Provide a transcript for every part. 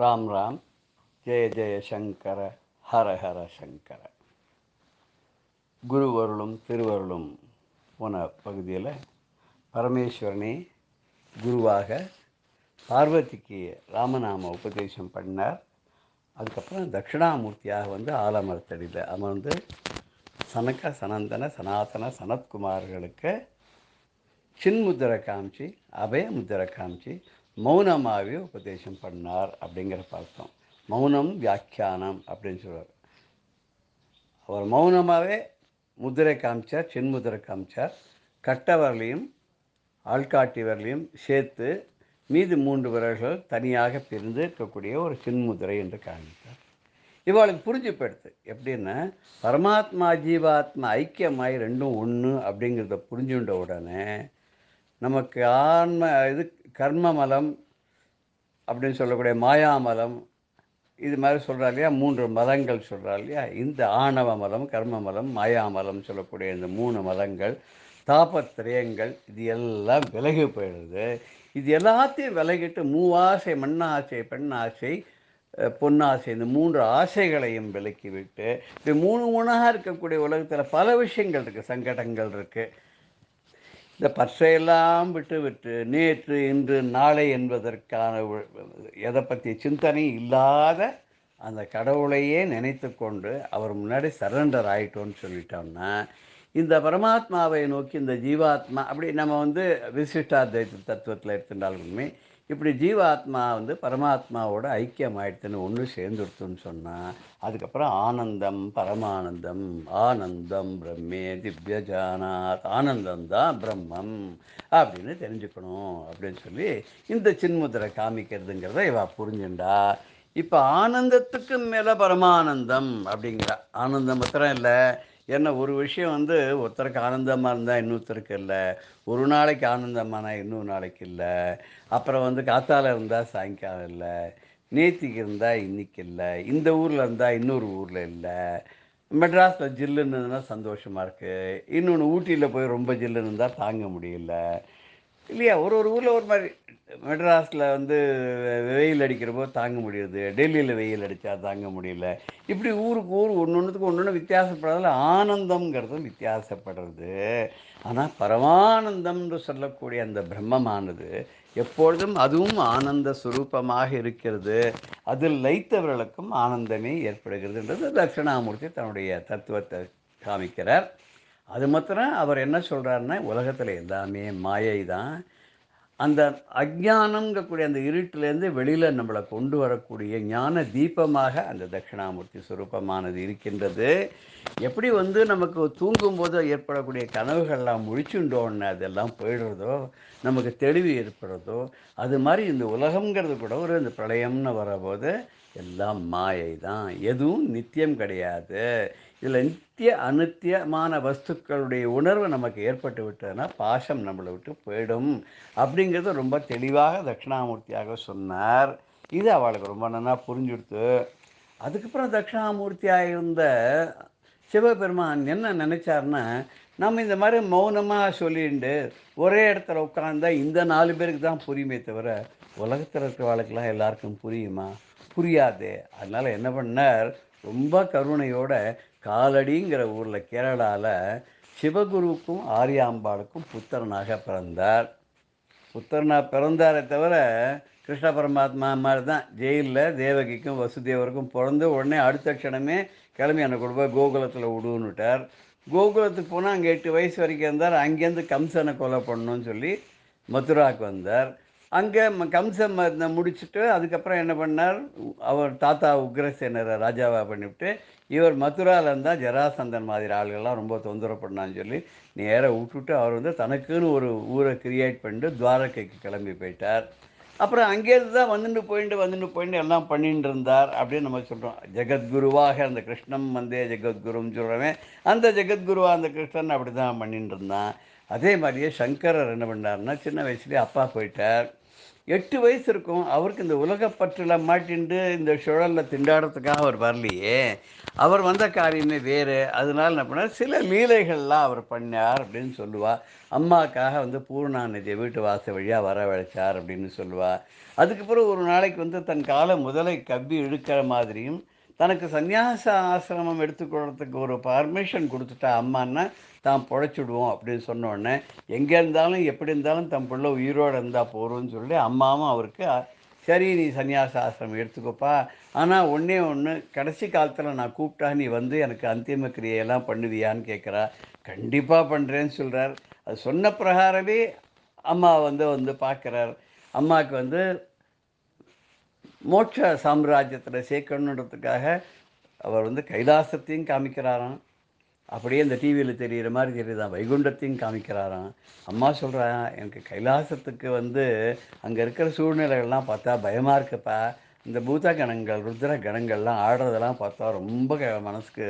ராம் ராம் ஜெய ஜெய சங்கர ஹர ஹர சங்கர. குருவருளும் திருவருளும் போன பகுதியில் பரமேஸ்வரனே குருவாக பார்வதிக்கு ராமநாம உபதேசம் பண்ணார். அதுக்கப்புறம் தட்சிணாமூர்த்தியாக வந்து ஆலமரத்தடியில் அமர்ந்து சனக்க சனந்தன சனாதன சனத்குமார்களுக்கு சின்முத்திரை காமிச்சு அபய முத்திரை காமிச்சு மௌனமாகவே உபதேசம் பண்ணார் அப்படிங்கிற பார்த்தோம் மௌனம் வியாக்கியானம் அப்படின்னு சொல்கிறார் அவர் மௌனமாகவே முதிரை காமிச்சார் சென்முதிரை காமிச்சார். கட்டவரலையும் ஆள்காட்டி வரலையும் சேர்த்து மீது மூன்று விரல்கள் தனியாக பிரிந்து இருக்கக்கூடிய ஒரு சின்முதிரை என்று காமித்தார் இவளுக்கு புரிஞ்சு போயிடுது எப்படின்னா பரமாத்மா ஜீவாத்மா ஐக்கியமாய் ரெண்டும் ஒன்று அப்படிங்கிறத புரிஞ்சுண்ட உடனே நமக்கு ஆன்ம இது கர்மமலம் அப்படின்னு சொல்லக்கூடிய மாயாமலம் இது மாதிரி சொல்கிறா இல்லையா? மூன்று மதங்கள் சொல்கிறா இல்லையா? இந்த ஆணவ மலம் கர்ம மலம் மாயாமலம் சொல்லக்கூடிய இந்த மூணு மதங்கள் தாபத்திரயங்கள் இது எல்லாம் விலகி போயிடுது. இது எல்லாத்தையும் விலகிட்டு மூவாசை மண்ணாசை பெண்ணாசை பொன்னாசை இந்த மூன்று ஆசைகளையும் விலக்கிவிட்டு இது இப்படி மூணு மூணாக இருக்கக்கூடிய உலகத்தில் பல விஷயங்கள் இருக்குது சங்கடங்கள் இருக்குது இந்த பற்றையெல்லாம் விட்டு விட்டு நேற்று இன்று நாளை என்பதற்கான எதை பற்றிய சிந்தனை இல்லாத அந்த கடவுளையே நினைத்து கொண்டு அவர் முன்னாடி சரண்டர் ஆயிட்டோன்னு சொல்லிட்டோம்னா இந்த பரமாத்மாவை நோக்கி இந்த ஜீவாத்மா அப்படி நம்ம வந்து விசிஷ்டாத்வைத தத்துவத்தில் எடுத்துட்டாலுமே இப்படி ஜீவாத்மா வந்து பரமாத்மாவோட ஐக்கியம் ஆயிடுத்துன்னு ஒன்று சேர்ந்துடுத்துன்னு சொன்னால் அதுக்கப்புறம் ஆனந்தம் பரமானந்தம் ஆனந்தம் பிரம்மே திவ்யஜானாத் ஆனந்தம் தான் பிரம்மம் அப்படின்னு தெரிஞ்சுக்கணும் அப்படின்னு சொல்லி இந்த சின்முத்திரை காமிக்கிறதுங்கிறத இவா புரிஞ்சுண்டா. இப்போ ஆனந்தத்துக்கு மேலே பரமானந்தம் அப்படிங்கிறா ஆனந்தம் மாத்திரம் இல்லை ஏன்னா ஒரு விஷயம் வந்து ஒருத்தருக்கு ஆனந்தமாக இருந்தால் இன்னொருத்தருக்கு இல்லை. ஒரு நாளைக்கு ஆனந்தமானா இன்னொரு நாளைக்கு இல்லை. அப்புறம் வந்து காத்தால இருந்தால் சாயங்காலம் இல்லை. நேத்திக்கு இருந்தால் இன்னைக்கு இல்லை. இந்த ஊரில் இருந்தால் இன்னொரு ஊரில் இல்லை. மெட்ராஸில் ஜில்லுன்னு இருந்தால் சந்தோஷமாக இருக்குது இன்னொன்று ஊட்டியில் போய் ரொம்ப ஜில்லுன்னு இருந்தால் தாங்க முடியல. இல்லையா? ஒரு ஒரு ஊரில் ஒரு மாதிரி மெட்ராஸில் வந்து வெயில் அடிக்கிறப்போ தாங்க முடியுது. டெல்லியில் வெயில் அடித்தா தாங்க முடியல. இப்படி ஊருக்கு ஊர் ஒன்று ஒன்றுத்துக்கு ஒன்று ஒன்று வித்தியாசப்படுறதுல ஆனந்தங்கிறதும் வித்தியாசப்படுறது. ஆனால் பரமானந்தம்னு சொல்லக்கூடிய அந்த பிரம்மமானது எப்பொழுதும் அதுவும் ஆனந்த சுரூபமாக இருக்கிறது. அதில் லைத்தவர்களுக்கும் ஆனந்தமே ஏற்படுகிறதுன்றது தட்சிணாமூர்த்தி தன்னுடைய தத்துவத்தை காமிக்கிறார். அது மாத்திரம் அவர் என்ன சொல்கிறாருன்னா உலகத்தில் எல்லாமே மாயை தான் அந்த அஜ்ஞானங்கக்கூடிய அந்த இருட்டிலேருந்து வெளியில் நம்மளை கொண்டு வரக்கூடிய ஞான தீபமாக அந்த தட்சிணாமூர்த்தி சுரூபமானது இருக்கின்றது. எப்படி வந்து நமக்கு தூங்கும்போது ஏற்படக்கூடிய கனவுகள்லாம் முழிச்சுண்டோன்னு அதெல்லாம் போயிடுறதோ நமக்கு தெளிவு ஏற்படுறதோ அது மாதிரி இந்த உலகம்ங்கிறது கூட ஒரு இந்த பிரளயம்னு வரபோது எல்லாம் மாயை தான் எதுவும் நித்தியம் கிடையாது. இதில் நித்திய அநித்தியமான வஸ்துக்களுடைய உணர்வு நமக்கு ஏற்பட்டு விட்டதுன்னா பாசம் நம்மளை விட்டு போயிடும். அப்படிங்கிறது ரொம்ப தெளிவாக தட்சிணாமூர்த்தியாக சொன்னார். இது அவளுக்கு ரொம்ப நல்லா புரிஞ்சுடுத்து. அதுக்கப்புறம் தட்சிணாமூர்த்தியாக இருந்த சிவபெருமான் என்ன நினச்சார்னா நம்ம இந்த மாதிரி மௌனமாக சொல்லிட்டு ஒரே இடத்துல உட்காந்தா இந்த நாலு பேருக்கு தான் புரியுமே தவிர உலகத்தில் இருக்கிறவளுக்கெல்லாம் எல்லாருக்கும் புரியுமா? புரியாது. அதனால் என்ன பண்ணார்? ரொம்ப கருணையோட காலடிங்கிற ஊரில் கேரளாவில் சிவகுருவுக்கும் ஆரியாம்பாளுக்கும் புத்திரனாக பிறந்தார். புத்திரனாக பிறந்தாரே தவிர கிருஷ்ண பரமாத்மா மாதிரி தான். ஜெயிலில் தேவகிக்கும் வசுதேவருக்கும் பிறந்து உடனே அடுத்த க்ஷணமே கிளம்பி எனக்கு கொண்டு போய் கோகுலத்தில் விடுன்னுட்டார் கோகுலத்துக்கு போனால் அங்கே எட்டு வயசு வரைக்கும் இருந்தார். அங்கேருந்து கம்சனை கொலை பண்ணணும்னு சொல்லி மதுராவுக்கு வந்தார். அங்கே கம்சம் முடிச்சுட்டு அதுக்கப்புறம் என்ன பண்ணார்? அவர் தாத்தா உக்ரசேனரை ராஜாவாக பண்ணிவிட்டு இவர் மதுராவில் இருந்தால் ஜராசந்தன் மாதிரி ஆளுகள்லாம் ரொம்ப தொந்தரவு பண்ணான்னு சொல்லி நேராக விட்டுட்டு அவர் வந்து தனக்குன்னு ஒரு ஊரை கிரியேட் பண்ணிட்டு துவாரகைக்கு கிளம்பி போயிட்டார். அப்புறம் அங்கேருந்து தான் வந்துட்டு போயிட்டு வந்துட்டு போயிட்டு எல்லாம் பண்ணிட்டு இருந்தார் அப்படின்னு நம்ம சொல்கிறோம் ஜெகத்குருவாக அந்த கிருஷ்ணம் வந்தே ஜெகத்குருன்னு சொல்கிறவன் அந்த ஜெகத்குருவா அந்த கிருஷ்ணன் அப்படி தான் பண்ணிட்டு இருந்தான். அதே மாதிரியே சங்கரர் என்ன பண்ணாருன்னா சின்ன வயசுலேயே அப்பா போயிட்டார். எட்டு வயசு இருக்கும். அவருக்கு இந்த உலகப்பற்றில் மாட்டிண்டு இந்த சுழலில் திண்டாடுறதுக்காக அவர் வரலையே. அவர் வந்த காரியமே வேறு. அதனால என்ன பண்ணார்? சில லீலைகள்லாம் அவர் பண்ணார் அப்படின்னு சொல்லுவா. அம்மாக்காக வந்து பூர்ணாநிதியை வீட்டு வாசல் வழியாக வரவழைச்சார் அப்படின்னு சொல்லுவா. அதுக்கப்புறம் ஒரு நாளைக்கு வந்து தன் காலை முதலை கவ்வி இழுக்கிற மாதிரியும் தனக்கு சந்நியாச ஆசிரமம் எடுத்துக்கொள்றதுக்கு ஒரு பர்மிஷன் கொடுத்துட்டா அம்மான்னா தான் பொழைச்சிடுவோம் அப்படின்னு சொன்னோடனே எங்கே இருந்தாலும் எப்படி இருந்தாலும் தன் பிள்ளை உயிரோடு இருந்தால் போகிறோம்னு சொல்லி அம்மாவும் அவருக்கு சரி நீ சந்நியாச ஆசிரமம் எடுத்துக்கோப்பா. ஆனால் ஒன்றே ஒன்று கடைசி காலத்தில் நான் கூப்பிட்டா நீ வந்து எனக்கு அந்திம கிரியையெல்லாம் பண்ணுவியான்னு கேட்குறா கண்டிப்பாக பண்ணுறேன்னு சொல்கிறார் அது சொன்ன பிரகாரமே அம்மா வந்து வந்து பார்க்குறார். அம்மாவுக்கு வந்து மோட்ச சாம்ராஜ்யத்தில் சேர்க்கணுன்றதுக்காக அவர் வந்து கைலாசத்தையும் காமிக்கிறாராம். அப்படியே இந்த டிவியில் தெரிகிற மாதிரி தெரியுதான் வைகுண்டத்தையும் காமிக்கிறாராம். அம்மா சொல்கிறான் எனக்கு கைலாசத்துக்கு வந்து அங்கே இருக்கிற சூழ்நிலைகள்லாம் பார்த்தா பயமாக இருக்குப்பா. இந்த பூத கணங்கள் ருத்ர கணங்கள்லாம் ஆடுறதெல்லாம் பார்த்தா ரொம்ப க- மனசுக்கு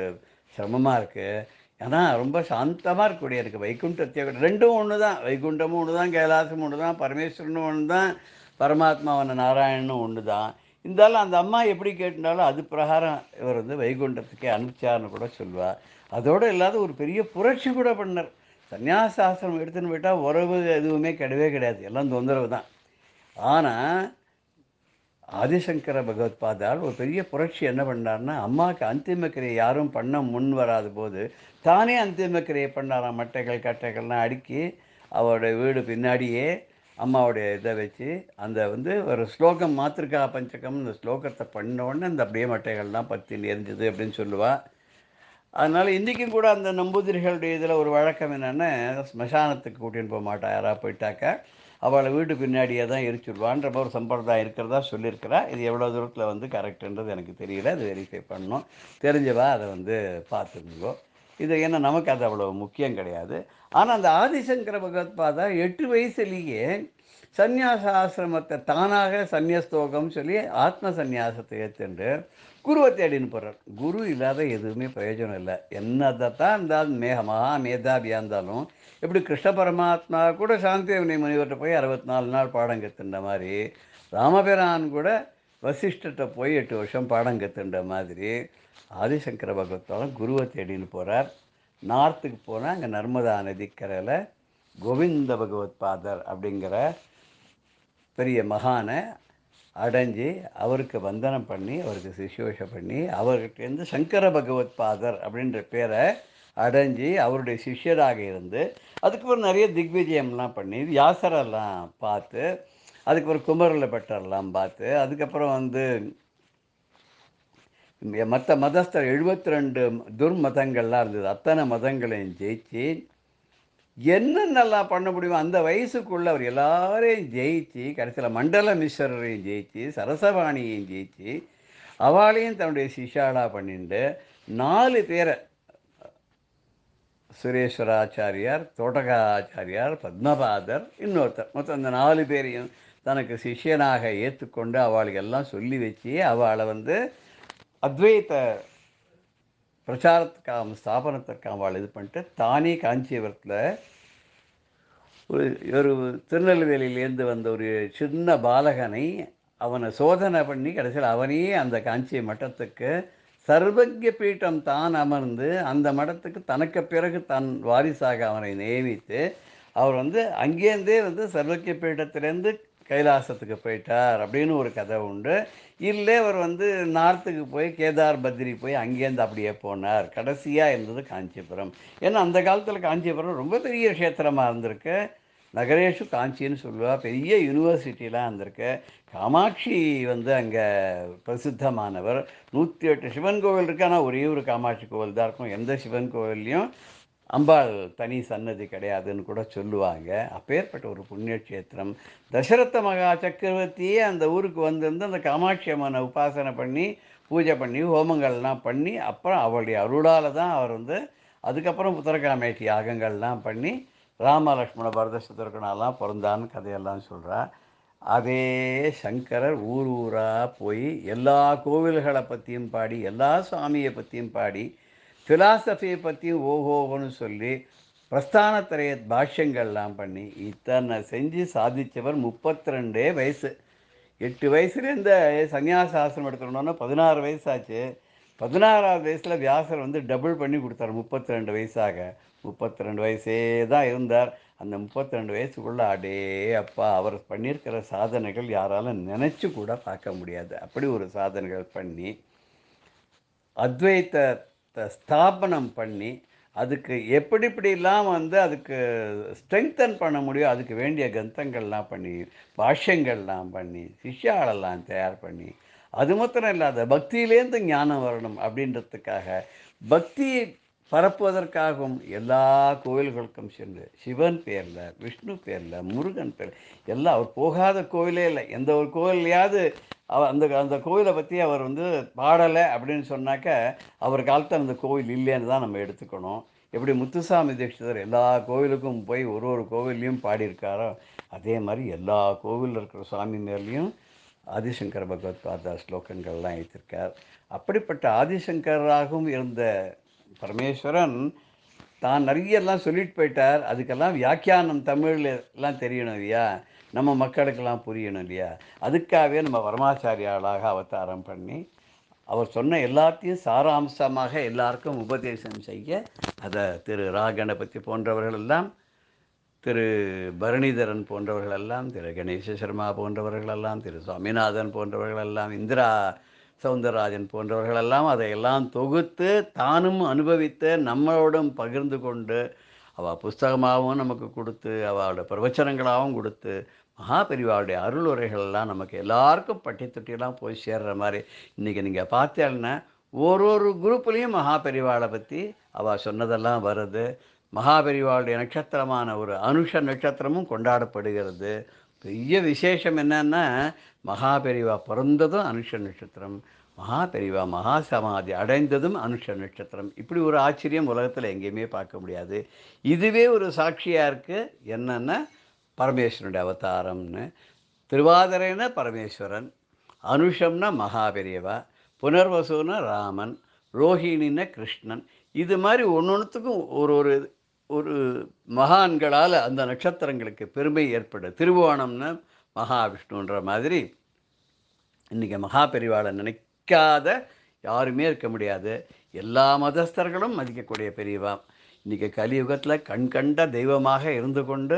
சிரமமாக இருக்குது ஏன்னா ரொம்ப சாந்தமாக இருக்கக்கூடிய எனக்கு வைகுண்டத்தை ரெண்டும் ஒன்று தான் வைகுண்டமும் ஒன்று தான் கைலாசமும் ஒன்று தான் பரமேஸ்வரனும் ஒன்று தான் பரமாத்மாவான நாராயணனும் ஒன்று தான் இருந்தாலும் அந்த அம்மா எப்படி கேட்டிருந்தாலும் அது பிரகாரம் இவர் வந்து வைகுண்டத்துக்கே அனுப்பிச்சார்னு கூட சொல்லுவார் அதோடு இல்லாத ஒரு பெரிய புரட்சி கூட பண்ணார். சந்நியாசாசிரமம் எடுத்துன்னு போயிட்டால் உறவு எதுவுமே கிடையவே கிடையாது. எல்லாம் தொந்தரவு தான். ஆனால் ஆதிசங்கர பகவத்பாதால் ஒரு பெரிய புரட்சி என்ன பண்ணார்னா அம்மாவுக்கு அந்திம கிரியை யாரும் பண்ண முன் வராத போது தானே அந்திம கிரியை பண்ணாராம். மட்டைகள் கட்டைகள்லாம் அடுக்கி அவருடைய வீடு பின்னாடியே அம்மாவுடைய இதை வச்சு அந்த வந்து ஒரு ஸ்லோகம் மாத்திருக்கா பஞ்சகம் இந்த ஸ்லோகத்தை பண்ணோடனே இந்த அந்த அப்படியே மட்டைகள்லாம் பற்றி எரிஞ்சுது அப்படின்னு சொல்லுவாள் அதனால் இன்றைக்கும் கூட அந்த நம்பூதிரிகளுடைய இதில் ஒரு வழக்கம் என்னென்னா ஸ்மசானத்துக்கு கூட்டின்னு போக மாட்டா யாராக போயிட்டாக்கா. அவளை வீட்டு பின்னாடியே தான் எரிச்சுடுவான்ற ஒரு சம்பிரதாயம் இருக்கிறதா சொல்லியிருக்கிறா. இது எவ்வளோ தூரத்தில் வந்து கரெக்டுன்றது எனக்கு தெரியல. அது வெரிஃபை பண்ணணும். தெரிஞ்சவா அதை வந்து பார்த்துக்குங்கோ. இது ஏன்னா நமக்கு அது அவ்வளோ முக்கியம் கிடையாது. ஆனால் அந்த ஆதிசங்கர பகவத்பாதா எட்டு வயசுலேயே சந்நியாச ஆசிரமத்தை தானாக சந்நியஸ்தோகம் சொல்லி ஆத்ம சந்நியாசத்தை ஏற்றுண்டு குருவை தேடின்னு போகிறார் குரு இல்லாத எதுவுமே பிரயோஜனம் இல்லை. என்னதை தான் இருந்தாலும் மேக மகா மேதாவியாக இருந்தாலும் எப்படி கிருஷ்ண பரமாத்மா கூட சாந்திவனை முனிவர்கிட்ட போய் அறுபத்தி நாலு நாள் பாடம் கற்றுண்ட மாதிரி ராமபிரான் கூட வசிஷ்டத்தை போய் எட்டு வருஷம் பாடம் கற்றுண்ட மாதிரி ஆதிசங்கர பகவத்தாலும் குருவை தேடின்னு போகிறார் நார்த்துக்கு போனால் அங்கே நர்மதா நதிக்கரையில் கோவிந்த பகவத் பாதர் அப்படிங்கிற பெரிய மகானை அடைஞ்சு அவருக்கு வந்தனம் பண்ணி அவருக்கு சிசுவேஷம் பண்ணி அவர்கிட்டேருந்து சங்கர பகவத் பாதர் அப்படின்ற பேரை அடைஞ்சு அவருடைய சிஷ்யராக இருந்து அதுக்கப்புறம் நிறைய திக்விஜயம்லாம் பண்ணி யாசரெல்லாம் பார்த்து அதுக்கப்புறம் குமரில் பட்டரெல்லாம் பார்த்து அதுக்கப்புறம் வந்து மற்ற மதஸ்தர் எழுபத்தி ரெண்டு துர்மதங்கள்லாம் இருந்தது. அத்தனை மதங்களையும் ஜெயிச்சு என்னென்னலாம் பண்ண முடியுமோ அந்த வயசுக்குள்ள அவர் எல்லாரையும் ஜெயிச்சு கடைசியில் மண்டல மிஸ்வரரையும் ஜெயிச்சு சரசவாணியையும் ஜெயிச்சு அவளையும் தன்னுடைய சிஷாலா பண்ணிட்டு நாலு பேரை சுரேஸ்வராச்சாரியார் தோட்டகாச்சாரியார் பத்மபாதர் இன்னொருத்தர். மொத்தம் அந்த நாலு பேரையும் தனக்கு சிஷ்யனாக ஏற்றுக்கொண்டு அவளுக்கு எல்லாம் சொல்லி வச்சு அவளை வந்து அத்வைத பிரச்சாரத்துக்காக ஸ்தாபனத்திற்காக அவள் இது பண்ணிட்டு தானே காஞ்சிபுரத்தில் ஒரு ஒரு திருநெல்வேலியிலேருந்து வந்த ஒரு சின்ன பாலகனை அவனை சோதனை பண்ணி கடைசியில் அவனையே அந்த காஞ்சி மட்டத்துக்கு சர்வஜ பீட்டம் தான் அமர்ந்து அந்த மடத்துக்கு தனக்கு பிறகு தன் வாரிசாக அவனை நியமித்து அவர் வந்து அங்கேருந்தே வந்து சர்வஜ பீட்டத்திலேருந்து கைலாசத்துக்கு போயிட்டார் அப்படின்னு ஒரு கதை உண்டு. இல்லை அவர் வந்து நார்த்துக்கு போய் கேதார் பத்ரி போய் அங்கேருந்து அப்படியே போனார். கடைசியாக இருந்தது காஞ்சிபுரம். ஏன்னா அந்த காலத்தில் காஞ்சிபுரம் ரொம்ப பெரிய க்ஷேத்திரமாக இருந்திருக்கு. நகரேஷு காஞ்சின்னு சொல்லுவா. பெரிய யூனிவர்சிட்டிலாம் இருந்திருக்கு. காமாட்சி வந்து அங்கே பிரசித்தமானவர். நூற்றி எட்டு சிவன் கோவில் இருக்கு. ஆனால் ஒரே ஒரு காமாட்சி கோவில் தான் இருக்கும். எந்த சிவன் கோவில்லையும் அம்பாள் தனி சன்னதி கிடையாதுன்னு கூட சொல்லுவாங்க. அப்பேற்பட்ட ஒரு புண்ணிய க்ஷேத்திரம் தசரத மகா சக்கரவர்த்தியே அந்த ஊருக்கு வந்திருந்து அந்த காமாட்சி அம்மனை உபாசனை பண்ணி பூஜை பண்ணி ஹோமங்கள்லாம் பண்ணி அப்புறம் அவருடைய அருளால் தான் அவர் வந்து அதுக்கப்புறம் புத்திரகாமேட்டி யாகங்கள்லாம் பண்ணி ராமலக்ஷ்மண லக்ஷ்மண பிறந்தான்னு கதையெல்லாம் சொல்கிறா அதே சங்கரர் ஊர் ஊராக போய் எல்லா கோவில்களை பற்றியும் பாடி எல்லா சுவாமியை பற்றியும் பாடி ஃபிலாசபியை பற்றியும் ஓஹோன்னு சொல்லி பிரஸ்தானத்திரைய பாஷ்யங்கள்லாம் பண்ணி இத்தனை செஞ்சு சாதித்தவர் முப்பத்தி ரெண்டே வயசு. எட்டு வயசுலேருந்து இந்த சன்னியாசாசனம் எடுத்துக்கணுன்னா பதினாறு வயசாச்சு. பதினாறாவது வயசில் வியாசர் வந்து டபுள் பண்ணி கொடுத்தாரு முப்பத்தி ரெண்டு வயசாக. முப்பத்தி ரெண்டு வயசே தான் இருந்தார். அந்த முப்பத்தி ரெண்டு வயசுக்குள்ளே அடே அப்பா அவர் பண்ணியிருக்கிற சாதனைகள் யாராலும் நினச்சி கூட பார்க்க முடியாது. அப்படி ஒரு சாதனைகள் பண்ணி அத்வைத்த ஸ்தாபனம் பண்ணி அதுக்கு எப்படி இப்படிலாம் வந்து அதுக்கு ஸ்ட்ரெங்தன் பண்ண முடியும் அதுக்கு வேண்டிய கந்தங்கள்லாம் பண்ணி பாஷ்யங்கள்லாம் பண்ணி சிஷ்யாளெல்லாம் தயார் பண்ணி அது மாத்திரம் இல்லாத பக்தியிலேருந்து ஞானம் வரணும் அப்படின்றதுக்காக பக்தி பரப்புவதற்காகவும் எல்லா கோவில்களுக்கும் சென்று சிவன் பேரில் விஷ்ணு பேரில் முருகன் பேர் எல்லாம் அவர் போகாத கோவிலே இல்லை. எந்த ஒரு கோவில்லையாவது அவர் அந்த அந்த கோவிலை பற்றி அவர் வந்து பாடலை அப்படின்னு சொன்னாக்க அவர் காலத்தில் அந்த கோவில் இல்லைன்னு தான் நம்ம எடுத்துக்கணும். எப்படி முத்துசாமி தீட்சிதர் எல்லா கோவிலுக்கும் போய் ஒரு ஒரு கோவில்லையும் பாடியிருக்காரோ அதே மாதிரி எல்லா கோவிலில் இருக்கிற சுவாமி மேலேயும் ஆதிசங்கர பகவத் பாதா ஸ்லோகங்கள்லாம் எழுதியிருக்கார் அப்படிப்பட்ட ஆதிசங்கராகவும் இருந்த பரமேஸ்வரன் தான் நிறையெல்லாம் சொல்லிட்டு போயிட்டார். அதுக்கெல்லாம் வியாக்கியானம் தமிழில் எல்லாம் தெரியணும் இல்லையா? நம்ம மக்களுக்கெல்லாம் புரியணும் இல்லையா? அதுக்காகவே நம்ம பரமாச்சாரியாளாக அவதாரம் பண்ணி அவர் சொன்ன எல்லாத்தையும் சாராம்சமாக எல்லாருக்கும் உபதேசம் செய்ய அதை திரு ரா. கணபதி போன்றவர்கள் எல்லாம் திரு பரணிதரன் போன்றவர்களெல்லாம் திரு கணேச சர்மா போன்றவர்களெல்லாம் திரு சுவாமிநாதன் போன்றவர்களெல்லாம் இந்திரா சவுந்தரராஜன் போன்றவர்களெல்லாம் அதையெல்லாம் தொகுத்து தானும் அனுபவித்து நம்மளோடும் பகிர்ந்து கொண்டு அவள் புஸ்தகமாகவும் நமக்கு கொடுத்து அவளோட பிரவச்சனங்களாகவும் கொடுத்து மகாபெரிவாவுடைய அருள் உரைகள்லாம் நமக்கு எல்லாருக்கும் பட்டித்தொட்டியெல்லாம் போய் சேர்ற மாதிரி இன்றைக்கி நீங்கள் பார்த்தேன்னா ஒரு ஒரு குரூப்லேயும் மகாபெரிவாளை பற்றி அவள் சொன்னதெல்லாம் வருது. மகாபெரிவாளுடைய நட்சத்திரமான ஒரு அனுஷ நட்சத்திரமும் கொண்டாடப்படுகிறது. பெரிய விசேஷம் என்னன்னா மகாபெரிவா பிறந்ததும் அனுஷ நட்சத்திரம். மகாபெரிவா மகா சமாதி அடைந்ததும் அனுஷ நட்சத்திரம். இப்படி ஒரு ஆச்சரியம் உலகத்தில் எங்கேயுமே பார்க்க முடியாது. இதுவே ஒரு சாட்சியாக இருக்குது என்னென்னா பரமேஸ்வரனுடைய அவதாரம்னு. திருவாதிரைனா பரமேஸ்வரன் அனுஷம்னா மகாபெரியவா புனர்வசுன்னா ராமன் ரோஹிணின்னா கிருஷ்ணன். இது மாதிரி ஒன்று ஒன்றுத்துக்கும் ஒரு ஒரு ஒரு மகான்களால் அந்த நட்சத்திரங்களுக்கு பெருமை ஏற்படும் திருவோணம்னு மகாவிஷ்ணுன்ற மாதிரி இன்றைக்கி மகாபெரிவாளை நினைக்காத யாருமே இருக்க முடியாது. எல்லா மதஸ்தர்களும் மதிக்கக்கூடிய பெரியவா. இன்றைக்கி கலியுகத்தில் கண் கண்ட தெய்வமாக இருந்து கொண்டு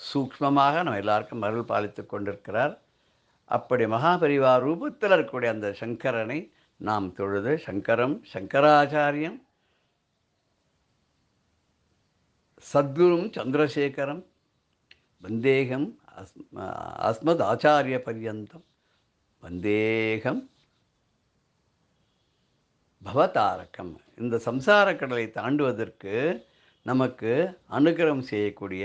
சூக்ஷ்மமாக நம்ம எல்லாருக்கும் அருள் பாலித்து கொண்டிருக்கிறார். அப்படி மகாபரிவா ரூபத்தில் இருக்கக்கூடிய அந்த சங்கரனை நாம் தொழுது சங்கரம் சங்கராச்சாரியம் சத்குரும் சந்திரசேகரம் வந்தேகம் அஸ்ம அஸ்மத் ஆச்சாரிய பர்யந்தம் வந்தேகம் பவதாரக்கம் இந்த சம்சார கடலை தாண்டுவதற்கு நமக்கு அனுகிரகம் செய்யக்கூடிய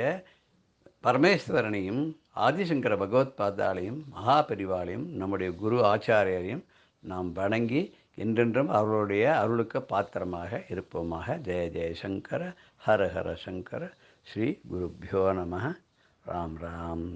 பரமேஸ்வரனையும் ஆதிசங்கர பகவத் பாதாலையும் மகாபரிவாளையும் நம்முடைய குரு ஆச்சாரியரையும் நாம் வணங்கி என்றென்றும் அவர்களுடைய அருளுக்கு பாத்திரமாக இருப்போமாக. ஜெய ஜெயசங்கர ஹர ஹர சங்கர ஸ்ரீ குருப்பியோ நம. ராம் ராம்.